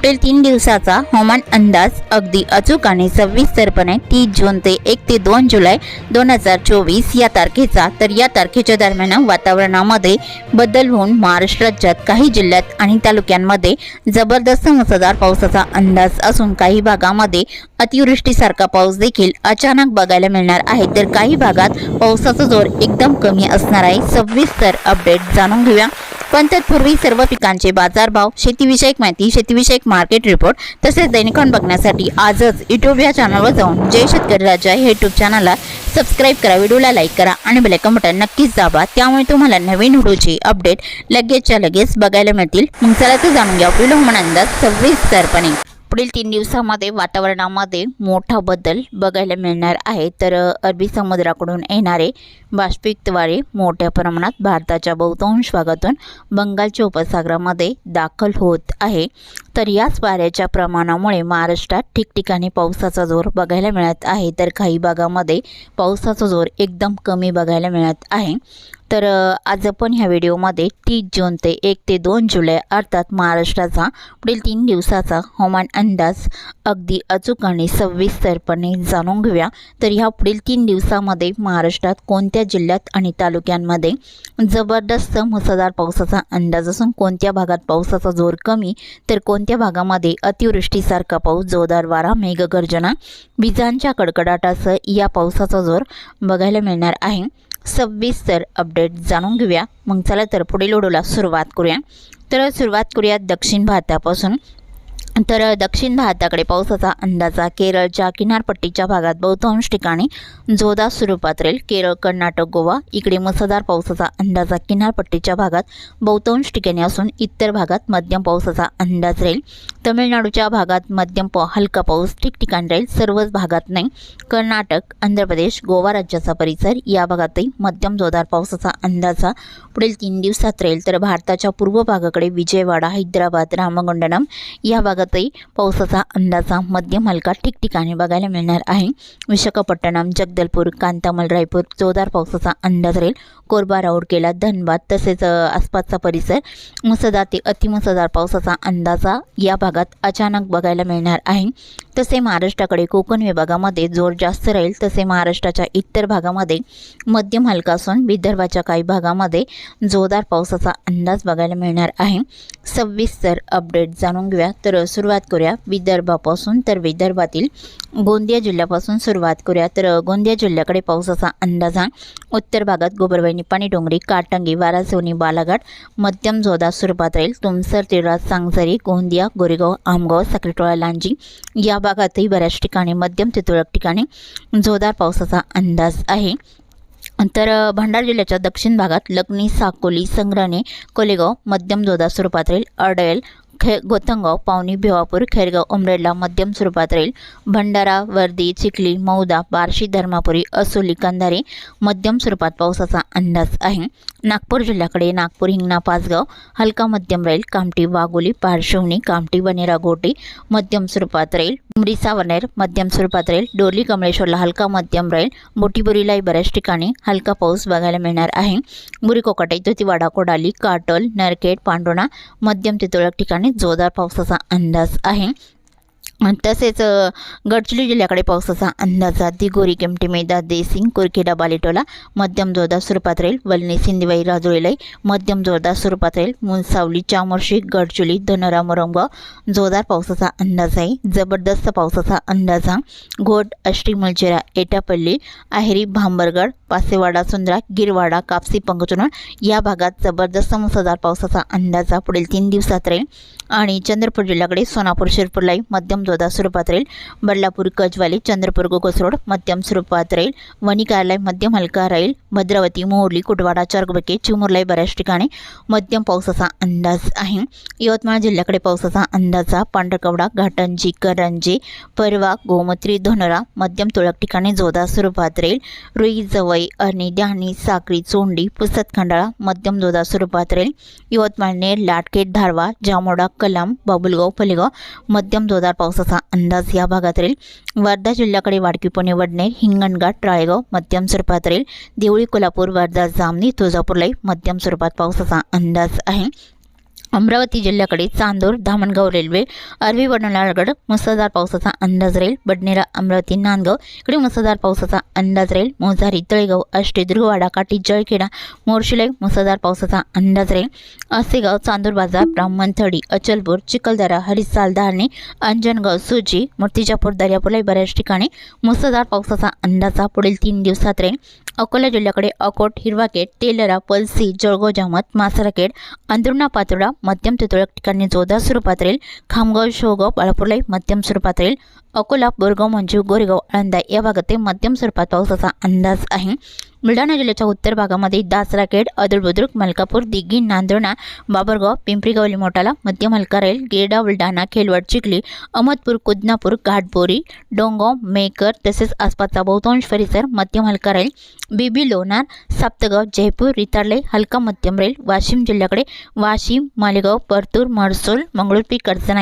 April तीन दिवसाचा हवामान अंदाज अगदी अचूक आणि सविस्तरपणे तीस जून ते एक ते दोन जुलै दोन हजार चोवीस या तारखेचा. तर या तारखेच्या दरम्यान वातावरणामध्ये बदल होऊन महाराष्ट्र राज्यात काही जिल्ह्यात आणि तालुक्यांमध्ये जबरदस्त मुसळधार पावसाचा अंदाज असून काही भागामध्ये अतिवृष्टीसारखा पाऊस देखील अचानक बघायला मिळणार आहे. तर काही भागात पावसाचा जोर एकदम कमी असणार आहे. सविस्तर अपडेट जाणून घेऊया. पण तत्पूर्वी सर्व पिकांचे बाजारभाव शेतीविषयक माहिती शेतीविषयक मार्केट रिपोर्ट तसेच दैनिकॉन बघण्यासाठी आजच युट्यूब या चॅनलवर जाऊन जय शेतकरी राजा हे युट्यूब चॅनलला सबस्क्राईब करा व्हिडिओला लाईक करा आणि बेलायकन बटन नक्कीच दाबा. त्यामुळे तुम्हाला नवीन व्हिडिओची अपडेट लगेचच्या लगेच बघायला मिळतील. मग चला तर जाणून घ्या पुढील हवामान अंदाज सविस्तरपणे पुढील तीन दिवसामध्ये वातावरणामध्ये मोठा बदल बघायला मिळणार आहे. तर अरबी समुद्राकडून येणारे बाष्पयुक्त वारे मोठ्या प्रमाणात भारताच्या बहुतांश भागातून बंगालच्या उपसागरामध्ये दाखल होत आहे. तर याच वाऱ्याच्या प्रमाणामुळे महाराष्ट्रात ठिकठिकाणी पावसाचा जोर बघायला मिळत आहे. तर काही भागामध्ये पावसाचा जोर एकदम कमी बघायला मिळत आहे. तर आज आपण ह्या व्हिडिओमध्ये तीस जून ते एक ते दोन जुलै अर्थात महाराष्ट्राचा पुढील तीन दिवसाचा हवामान अंदाज अगदी अचूक आणि सविस्तरपणे जाणून घेऊया. तर ह्या पुढील तीन दिवसामध्ये महाराष्ट्रात कोणत्या जिल्ह्यात आणि तालुक्यांमध्ये जबरदस्त मुसळधार पावसाचा अंदाज असून कोणत्या भागात पावसाचा जोर कमी तर कोण कोणत्या भागामध्ये अतिवृष्टीसारखा पाऊस जोरदार वारा मेघगर्जना विजांच्या कडकडाटासह या पावसाचा जोर बघायला मिळणार आहे. सविस्तर अपडेट जाणून घेऊया. मग चला तर पुढील ओढूला सुरुवात करूया. तर सुरुवात करूया दक्षिण भारतापासून. तर दक्षिण भारताकडे पावसाचा अंदाजा केरळच्या किनारपट्टीच्या भागात बहुतांश ठिकाणी जोरदार स्वरूपात राहील केरळ कर्नाटक गोवा इकडे मुसळधार पावसाचा अंदाजा किनारपट्टीच्या भागात बहुतांश ठिकाणी असून इतर भागात मध्यम पावसाचा अंदाज राहील तमिळनाडूच्या भागात मध्यम पाव हलका पाऊस ठिकठिकाणी राहील. सर्वच भागात नाही. कर्नाटक आंध्र प्रदेश गोवा राज्याचा परिसर या भागातही मध्यम जोरदार पावसाचा अंदाजा पुढील तीन दिवसात राहील तर भारताच्या पूर्व भागाकडे विजयवाडा हैदराबाद रामगुंडनम या भागात भागातही पावसाचा अंदाजा मध्यम हलका ठिकठिकाणी बघायला मिळणार आहे. विशाखापट्टणम जगदलपूर कांतामल रायपूर जोरदार पावसाचा अंदाज राहील. कोरबा राऊरकेला धनबाद तसेच आसपासचा परिसर मुसळधार ते अतिमुसळधार पावसाचा अंदाजा या भागात अचानक बघायला मिळणार आहे. तसे महाराष्ट्राकडे कोकण विभागामध्ये जोर जास्त राहील. तसे महाराष्ट्राच्या इतर भागामध्ये मध्यम हलका असून विदर्भाच्या काही भागामध्ये जोरदार पावसाचा अंदाज बघायला मिळणार आहे. सविस्तर अपडेट जाणून घेऊया. तर सुरुवात करूया विदर्भापासून. तर विदर्भातील गोंदिया जिल्ह्यापासून सुरुवात करूया. तर गोंदिया जिल्ह्याकडे पावसाचा अंदाज हा. उत्तर भागात गोबरवाहिनी पाणी डोंगरी काटंगी वारासोनी बालाघाट मध्यम जोदा स्वरूपात राहील. तुमसर तिळा सांगझरी गोंदिया गोरेगाव आमगाव साखरेटोळा लांजी या भागातही बऱ्याच ठिकाणी मध्यम ते तुरळक ठिकाणी जोरदार पावसाचा अंदाज आहे. तर भंडारा जिल्ह्याच्या दक्षिण भागात लग्नी साकोली संग्राणे कोलेगाव मध्यम जोधा स्वरूपात राहील अडयल खे गोतंगाव पावनी भिवापूर खैरगाव उमरेडला मध्यम स्वरूपात राहील. भंडारा वर्दी चिखली मौदा बार्शी धर्मापुरी असोली कंधारे मध्यम स्वरूपात पावसाचा अंदाज आहे. नागपूर जिल्ह्याकडे नागपूर हिंगणा पाचगाव हलका मध्यम राहील. कामठी वाघोली पारशिवनी कामठी बनेरा गोटी मध्यम स्वरूपात राहील. उमरी सावनेर मध्यम स्वरूपात राहील. डोरली कमळेश्वरला हलका मध्यम राहील. बोटीबुरीलाही बऱ्याच ठिकाणी हलका पाऊस बघायला मिळणार आहे. बुरी कोकाटे ज्योतिवाडा कोडाली काटोल नरखेड पांडोणा मध्यम ते तुरळक ठिकाणी जोरदार पावसाचा अंदाज आहे. तसेच गडचिरोली जिल्ह्याकडे पावसाचा अंदाज दिगोरी केमटी मेदा देसिंग कुरखेडा बालेटोला मध्यम जोरदार स्वरूपात राहील. वलनी सिंदिवाई राजुरीलाई मध्यम जोरदार स्वरूपात राहील. मुनसावली चामोर्शी गडचिरोली धनोरा मोरंगाव जोरदार पावसाचा अंदाज आहे. जबरदस्त पावसाचा अंदाज हा घोट अष्टी मुलचेरा एटापल्ली आहेरी भांबरगड पासेवाडा सुंदरा गिरवाडा कापसी पंगचुनळ या भागात जबरदस्त मुसळधार पावसाचा अंदाज पुढील तीन दिवसात राहील. आणि चंद्रपूर जिल्ह्याकडे सोनापूर शिरपूरलाई मध्यम जोरदार स्वरूपात राहील. बदलापूर कजवाली चंद्रपूर गोगसरोड मध्यम स्वरूपात राहील. वणी मध्यम हलका राहील. भद्रावती मोहर्ली कुटवाडा चारगबके चिमुरलाई बऱ्याच ठिकाणी. मध्यम पावसाचा अंदाज आहे. यवतमाळ जिल्ह्याकडे पावसाचा अंदाजा पांढरकवडा घाटंजी करंजी परवा गोमत्री धोनरा मध्यम तुळक ठिकाणी जोरदार स्वरूपात राहील. रुई जवई अर्णी डहाणी साक्री चोंडी पुसत खंडाळा मध्यम जोरदार स्वरूपात राहील. यवतमाळ नेर लाटकेट धारवा जामोडा कलाम बाबुलगाव फलेगाव मध्यम जोरदार पावसाचा अंदाज या भागात राहील वर्धा जिल्ह्याकडे वाडकी पुणे वडणे हिंगणघाट राळेगाव मध्यम स्वरूपात राहील देवळी कोल्हापूर वर्धा जामणी तुळजापूरलाही मध्यम स्वरूपात पावसाचा अंदाज आहे. अमरावती जिल्ह्याकडे चांदूर धामणगाव रेल्वे अरवी वडनाळगड मुसळधार पावसाचा अंदाज राहील. बडनेरा अमरावती नांदगाव. इकडे मुसळधार पावसाचा अंदाज राहील. मोजारी तळेगाव आष्टी दुर्गवाडा काठी जळखेडा मोर्शिले मुसळधार पावसाचा अंदाज राहील. असेगाव चांदूर बाजार ब्राह्मणथडी अचलपूर चिखलदरा हरिसाल धारणे अंजनगाव सुजी मूर्तिजापूर दर्यापूरलाही बऱ्याच ठिकाणी मुसळधार पावसाचा अंदाजा पुढील तीन दिवसात राहील. अकोला जिल्ह्याकडे अकोट हिरवाकेट तेलरा पलसी जळगाव जामत मासराकेट अंदुर्णा पातोडा मध्यम ते तुरळक ठिकाणी जोरदार स्वरूपात राहील खामगाव शेवगाव बाळापूरलाही मध्यम स्वरूपात राहील अकोला बोरगाव म्हणजे गोरेगाव आळंदा या भागात ते मध्यम स्वरूपात पावसाचा अंदाज आहे. बुलढाणा जिल्ह्याच्या उत्तर भागामध्ये दासराखेड अदळबुद्रुक मलकापूर दिग्गी नांदुर्णा बाबरगाव पिंपरीगावली मोठाला मध्य मलकारेल राहील बुलढाणा खेलवड चिखली अहमदपूर कुदनापूर घाटबोरी डोंगाव मेकर तसेच आसपासचा बहुतांश परिसर मध्यम मलकारेल राहील लोणार साप्तगाव जयपूर रितारले हलका मध्यम रेल वाशिम जिल्ह्याकडे वाशिम मालेगाव परतूर मरसूल मंगळुरपी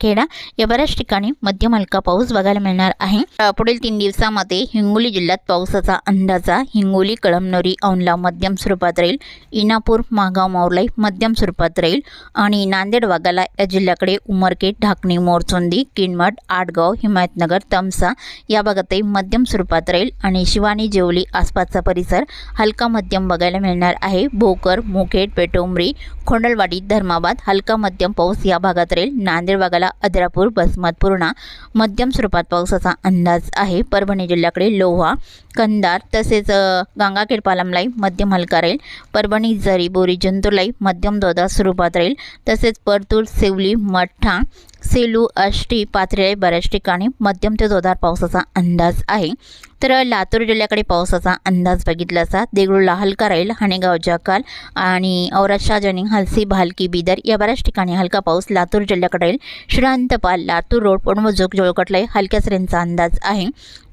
खेडा या बऱ्याच ठिकाणी मध्यम हलका पाऊस बघायला मिळणार आहे. पुढील तीन दिवसामध्ये हिंगोली जिल्ह्यात पावसाचा अंदाजा हिंगोली कळमनुरी औंधला मध्यम स्वरूपात राहील इनापूर मागाव मावलाई मध्यम स्वरूपात राहील आणि नांदेड वाघाला या जिल्ह्याकडे उमरखेड ढाकणी मोरचोंदी किनमट आडगाव हिमायतनगर तमसा या भागातही मध्यम स्वरूपात राहील आणि शिवानी जेवली आसपासचा परिसर हलका मध्यम बघायला मिळणार आहे भोकर मुखेड पेटोंबरी खोंडलवाडी धर्माबाद हलका मध्यम पाऊस या भागात राहील नांदेड भागाला अद्रापूर बसमत पूर्णा मध्यम स्वरूपात पावसाचा अंदाज आहे परभणी जिल्ह्याकडे लोहा कंदार तसेच गंगा गंगाखेड पालमलाई मध्यम हलका राहील. परभणी जरी बोरी जंतूरलाई मध्यम दोदा स्वरूपात राहील. तसेच परतूर सेवली मठ्ठा सेलू आष्टी पाथरे बऱ्याच ठिकाणी मध्यम ते जोरदार पावसाचा अंदाज आहे. तर लातूर जिल्ह्याकडे पावसाचा अंदाज बघितला असता देगलूरला हलका राहील हाणेगाव जकाल आणि औरशा शाहजनी हलसी भालकी बिदर या बऱ्याच ठिकाणी हलका पाऊस लातूर जिल्ह्याकडे राहील श्रीरांतपाल लातूर रोड पडमजोग जोळकटलाई हलक्या सरींचा अंदाज आहे.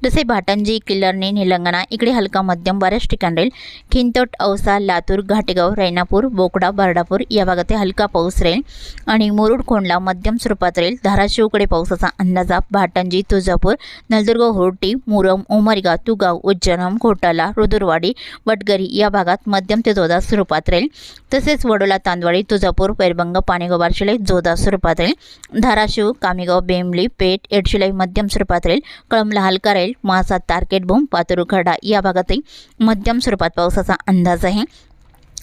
जसे भाटंजी किल्लर्णी निलंगणा इकडे हलका मध्यम बऱ्याच ठिकाणी राहील. खिंतोट औसा लातूर घाटेगाव रैनापूर बोकडा बर्डापूर या भागात हलका पाऊस राहील. आणि मुरुड खोंडला मध्यम स्वरूपात राहील धाराशिवकडे पावसाचा अंदाजा भाटंजी तुळजापूर नलदुर्ग होर्टी मुरम उमरगा तुगाव उज्जैनम घोटाला रुदुरवाडी वडगरी या भागात मध्यम ते जोरदार स्वरूपात राहील. तसेच वडोला तांदवाडी तुळजापूर पैरबंग पाणेगाव बारशिलाई जोरदार स्वरूपात राहील. धाराशिव कामेगाव बेंबली पेठ एडशिलाई मध्यम स्वरूपात राहील. कळमला हलका राहील. मासा तारकेट भूम पातुरुखडा या भागातही मध्यम स्वरूपात पावसाचा अंदाज आहे.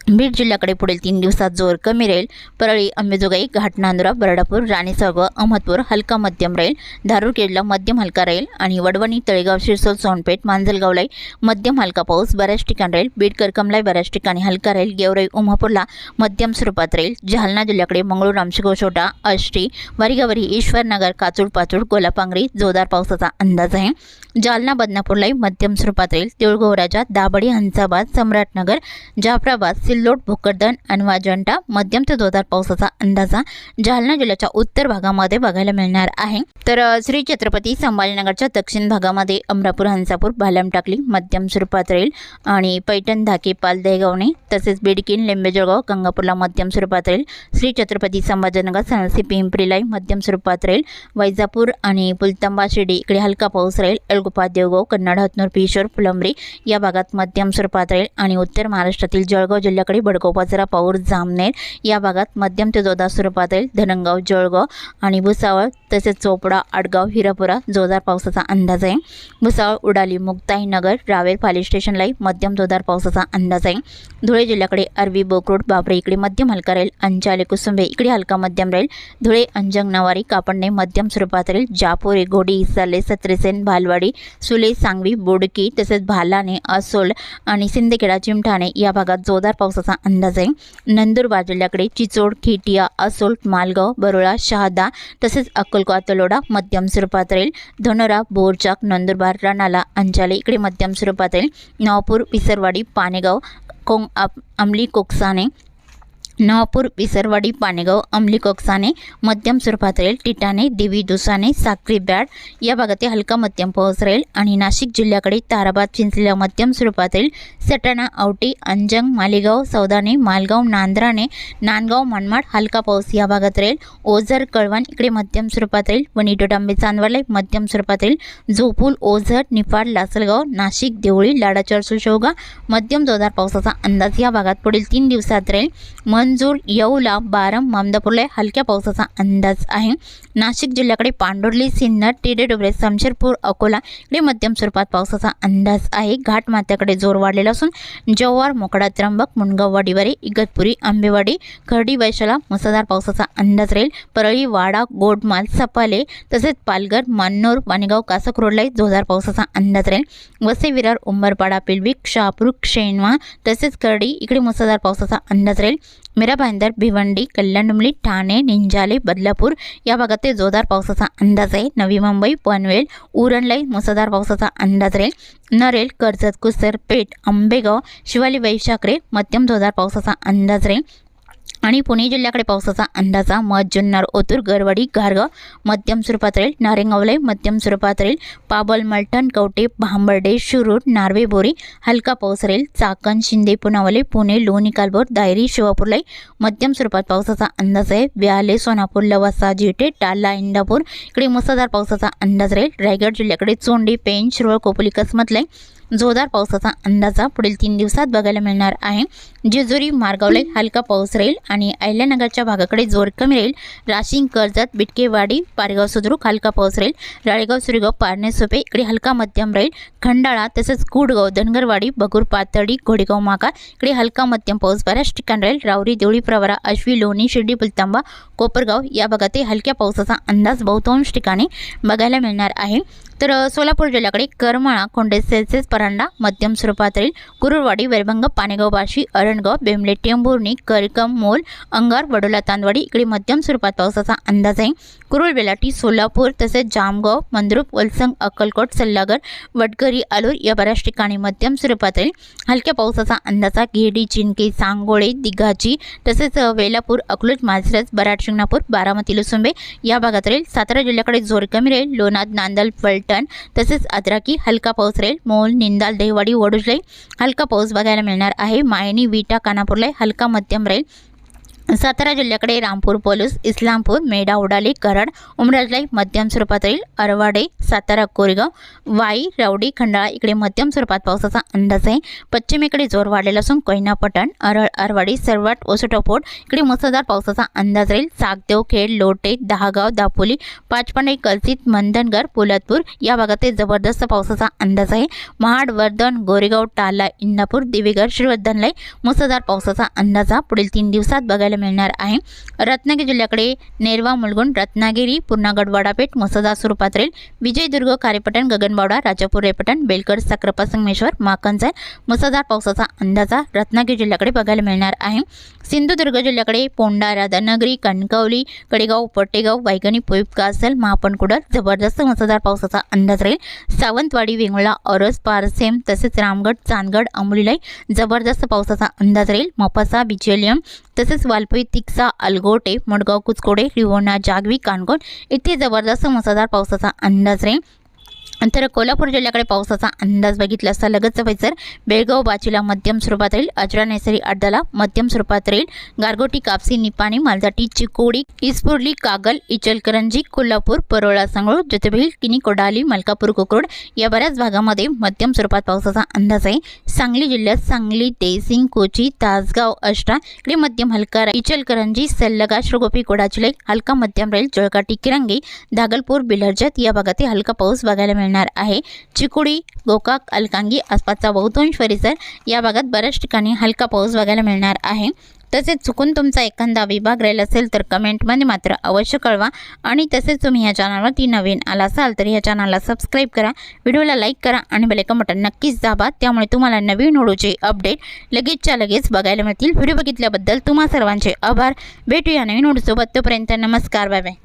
बीड जिल्ह्याकडे पुढील तीन दिवसात जोर कमी राहील. परळी अंबेजोगाई घाटनांदुरा बरडापूर राणीसागव अहमदपूर हलका मध्यम राहील. धारूर केडला मध्यम हलका राहील आणि वडवणी तळेगाव शिरसोल सोनपेठ मांजलगावलाई मध्यम हलका पाऊस बऱ्याच ठिकाणी राहील. बीड करकमलाई बऱ्याच ठिकाणी हलका राहील. गेवराई उमापूरला मध्यम स्वरूपात राहील. जालना जिल्ह्याकडे मंगळूर रामशिगो छोटा आष्टी वारीगावरी ईश्वरनगर काचूड पाचूड कोलापांगरी जोरदार पावसाचा अंदाज आहे. जालना बदनापूरलाही मध्यम स्वरूपात राहील. तिळगोव दाबडी हंसाबाद सम्राटनगर जाफराबाद सिल्लोड भोकरदन आणि अजंठा मध्यम ते जोरदार पावसाचा अंदाजा जालना जिल्ह्याच्या उत्तर भागामध्ये बघायला मिळणार आहे. तर श्री छत्रपती संभाजीनगरच्या दक्षिण भागामध्ये अमरापूर हंसापूर भालम टाकली मध्यम स्वरूपात राहील. आणि पैठण धाके पाल दहेगावणे तसेच बिडकीन लिंबेजळगाव गंगापूरला मध्यम स्वरूपात राहील. श्री छत्रपती संभाजीनगर सणसी पिंपरीलाही मध्यम स्वरूपात राहील. वैजापूर आणि पुलतंबा शिर्डी इकडे हलका पाऊस राहील. एलगोपा देवगाव कन्नड हतनूर पिशोर फुलंब्री या भागात मध्यम स्वरूपात राहील. आणि उत्तर महाराष्ट्रातील जळगाव जिल्ह्याकडे बडगाव पाचरा पाऊर जामनेर या भागात मध्यम ते जोरदार स्वरूपात राहील. धनंगाव जळगाव आणि भुसावळ तसेच चोपडा आडगाव हिरापुरा जोरदार पावसाचा अंदाज आहे. भुसावळ उडाली मुक्ताईनगर रावेर पाली स्टेशनलाही मध्यम जोरदार पावसाचा अंदाज आहे. धुळे जिल्ह्याकडे अरबी बोकरोड बाबरे इकडे मध्यम हलका राहील. अंचाले कुसुंबे इकडे हलका मध्यम राहील. धुळे अंजंग नवारी कापडणे मध्यम स्वरूपात राहील. जापोरे घोडी इसाले सत्रेसेन भालवाडी सुले सांगवी बोडकी तसेच भालाने असोल आणि सिंदखेडा चिमठाणे या भागात जोरदार पावसाचा अंदाज आहे. नंदुरबार जिल्ह्याकडे चिचोड खिटिया असोल मालगाव बरोळा शहादा तसेच अक्कलकोवा तलोडा मध्यम स्वरूपात राहील. धनोरा बोरचाक नंदुरबार रणाला अंचाले इकडे मध्यम स्वरूपात राहील. नवापूर पिसरवाडी पानेगाव कोंग आप- अंमली कोकसाने नवापूर पिसरवाडी पाणेगाव अंमली कोकसाने मध्यम स्वरूपात राहील. टिटाणे देवी दुसाने साक्री बॅड या भागातील हलका मध्यम पाऊस राहील. आणि नाशिक जिल्ह्याकडे ताराबाद चिंचलेला मध्यम स्वरूपात राहील. सटाणा औटी अंजंग मालेगाव सौदाने मालगाव नांद्राने नांदगाव मनमाड हलका पाऊस या भागात राहील. ओझर कळवण इकडे मध्यम स्वरूपात राहील. वनिटो डांबे चांदवडला मध्यम स्वरूपात राहील. झोपूल ओझर निफाड लासलगाव नाशिक देवळी लाडाचर सुशोगा मध्यम जोरदार पावसाचा अंदाज या भागात पुढील तीन दिवसात राहील. मंजूर येऊला बारम मामदापूरला हलक्या पावसाचा अंदाज आहे. नाशिक जिल्ह्याकडे पांडुर्ली सिन्नर टिडे डोबरे समशेरपूर अकोला इकडे मध्यम स्वरूपात पावसाचा अंदाज आहे. घाट माथ्याकडे जोर वाढलेला असून जव्हार मोकडा त्र्यंबक मुनगाव वाडीवारी इगतपुरी आंबेवाडी खर्डी वैशाला मुसळधार पावसाचा अंदाज राहील. परळी वाडा गोडमाल सपाले तसेच पालघर मान्नोर वाणेगाव कासक रोडलाही जोरदार पावसाचा अंदाज राहील. वसे विरार उंबरपाडा पिलविक शहापूर शेणवा तसेच करडी इकडे मुसळधार पावसाचा अंदाज राहील. मीरा भाईंदर भिवंडी कल्याणडुमली ठाणे निंजाले बदलापूर या भागात ते जोरदार पावसाचा अंदाज आहे. नवी मुंबई पनवेल उरणलाई मुसळधार पावसाचा अंदाज राहील. नरेल कर्जत कुसर पेठ आंबेगाव शिवाली वैशाखरे मध्यम जोरदार पावसाचा अंदाज राहील. आणि पुणे जिल्ह्याकडे पावसाचा अंदाजा मध जुन्नर ओतूर गरवाडी गारगाव मध्यम स्वरूपात राहील. नारेंगावले मध्यम स्वरूपात राहील. पाबल मलठण कवटे भांबर्डे शुरूर नार्वे बोरी हलका पाऊस राहील. चाकण शिंदे पुनावले पुणे लोणी कालभोर दायरी शिवापूरलाही मध्यम स्वरूपात पावसाचा अंदाज आहे. व्याले सोनापूर लवासा जिटे टाला इंदापूर. इकडे मुसळधार पावसाचा अंदाज राहील. रायगड जिल्ह्याकडे चोंडी पेन शिरोळ कोपोली कसमतले जोरदार पावसाचा अंदाजा पुढील तीन दिवसात बघायला मिळणार आहे. जेजुरी मार्गावले हलका पाऊस राहील आणि अहिल्यानगरच्या भागाकडे जोर कमी राहील. राशिंग कर्जत बिटकेवाडी पारगाव सुद्रुक हलका पाऊस राहील. राळेगाव सुरेगाव पारणे सोपे इकडे हलका मध्यम राहील. खंडाळा तसेच कुडगाव धनगरवाडी बगूर पातळी घोडेगाव माका इकडे हलका मध्यम पाऊस. बऱ्याच ठिकाण राहील. रावरी देवळी प्रवरा अश्वी लोणी शिर्डी पुलतांबा कोपरगाव या भागातही हलक्या पावसाचा अंदाज बहुतांश ठिकाणी बघायला मिळणार आहे. तर सोलापूर जिल्ह्याकडे करमाळा कोंडे सेल्सिअस परांडा मध्यम स्वरूपात राहील. कुरुरवाडी वैरभंग पानेगाव बाशी अरणगाव बेंबले टेंभुर्णी करकम मोल अंगार वडोला तांदवाडी इकडे मध्यम स्वरूपात पावसाचा अंदाज आहे. कुरुळ बेलाटी सोलापूर तसेच जामगाव मंद्रुप वलसंग अक्कलकोट सल्लागर वडकरी आलूर या बऱ्याच ठिकाणी मध्यम स्वरूपात राहील हलक्या पावसाचा अंदाजा घेडी चिंके सांगोळे दिघाची तसेच वेलापूर अकलूज माजरस बराड शिंगणापूर बारामती लुसुंबे या भागात राहील. सातारा जिल्ह्याकडे जोर कमी राहील. लोणाद नांदल फलटण तसेच अद्राकी हलका पाऊस राहील. मोल निंदाल दहिवाडी वडुजलाई हलका पाऊस बघायला मिळणार आहे. मायनी विटा कानापूरला हलका मध्यम राहील. सातारा जिल्ह्याकडे रामपूर पोलूस इस्लामपूर मेढा उडाली कराड उमराजलाई मध्यम स्वरूपात राहील अरवाडे सातारा कोरेगाव वाई रावडी खंडाळा इकडे मध्यम स्वरूपात पावसाचा अंदाज आहे. पश्चिमेकडे जोर वाढलेला असून कोयना पटण अरळ अरवाडी सरवाट ओसोटोपोट इकडे मुसळधार पावसाचा अंदाज राहील. सागदेव खेड लोटे दहागाव दापोली पाचपांडे कलसित मंधनगर पोलादपूर या भागात ते जबरदस्त पावसाचा अंदाज आहे. महाड वर्धन गोरेगाव टाला इंदापूर दिवेगड श्रीवर्धनलाई मुसळधार पावसाचा अंदाजा पुढील तीन दिवसात बघायला मिळणार आहे. रत्नागिरी जिल्ह्याकडे नेरवा मुलगुण रत्नागिरी पूर्णागड वडापेठ मुसदा स्वरूपात राहील विजयदुर्ग खारेपटण गगनबावडा राजापूर रेपटण बेलकर साक्रपा संगमेश्वर माकंजर मुसळधार पावसाचा अंदाजा रत्नागिरी जिल्ह्याकडे बघायला मिळणार आहे. सिंधुदुर्ग जिल्ह्याकडे पोंडा राधानगरी कणकवली कडेगाव पटेगाव वायगणी पोईप कासल महापणकुडर जबरदस्त मुसळधार पावसाचा अंदाज राहील. सावंतवाडी वेंगुळा औरस पारसेम तसेच रामगड चांदगड अंबुलीलाई जबरदस्त पावसाचा अंदाज राहील. मोपासा बिचेलियम तसेच वालपई तिक्सा अलगोटे मडगाव कुचकोडे रिवोणा जागवी कानकोण इथे जबरदस्त मुसळधार पावसाचा अंदाज राहील. तर कोल्हापूर जिल्ह्याकडे पावसाचा अंदाज बघितला असता लगतचा परिसर बेळगाव बाचीला मध्यम स्वरूपात राहील. अजरा नैसरी अड्डाला मध्यम स्वरूपात राहील. गारगोटी कापसी निपाणी मालजाटी चिकोडी इस्पुर्ली कागल इचलकरंजी कोल्हापूर परोळा सांगोळ ज्योतिबील किनी कोडाली मलकापूर कोकरोड या बऱ्याच भागामध्ये मध्यम स्वरूपात पावसाचा अंदाज आहे. सांगली जिल्ह्यात सांगली देसिंग कोची तासगाव अष्टा इकडे मध्यम हलका इचलकरंजी सल्लगा श्रोगोपी कोडाचिले हलका मध्यम राहील. जळकाटी किरंगी धागलपूर बिलर्जत या भागातील हलका पाऊस बघायला मिळणार आहे. चिकुडी गोकाक अलकांगी आसपासचा बहुतांश परिसर या भागात बऱ्याच ठिकाणी हलका पाऊस बघायला मिळणार आहे. तसेच चुकून तुमचा एखादा विभाग राहिला असेल तर कमेंटमध्ये मात्र अवश्य कळवा आणि तसेच तुम्ही या चॅनलवरती नवीन आला असाल तर या चॅनलला सबस्क्राईब करा व्हिडिओला लाईक करा आणि बेलेकन बटन नक्कीच दाबा. त्यामुळे तुम्हाला नवीन व्हिडिओचे अपडेट लगेचच्या लगेच बघायला मिळतील. व्हिडिओ बघितल्याबद्दल तुम्हा सर्वांचे आभार. भेटूया नवीन व्हिडिओसोबत. तोपर्यंत नमस्कार. Bye bye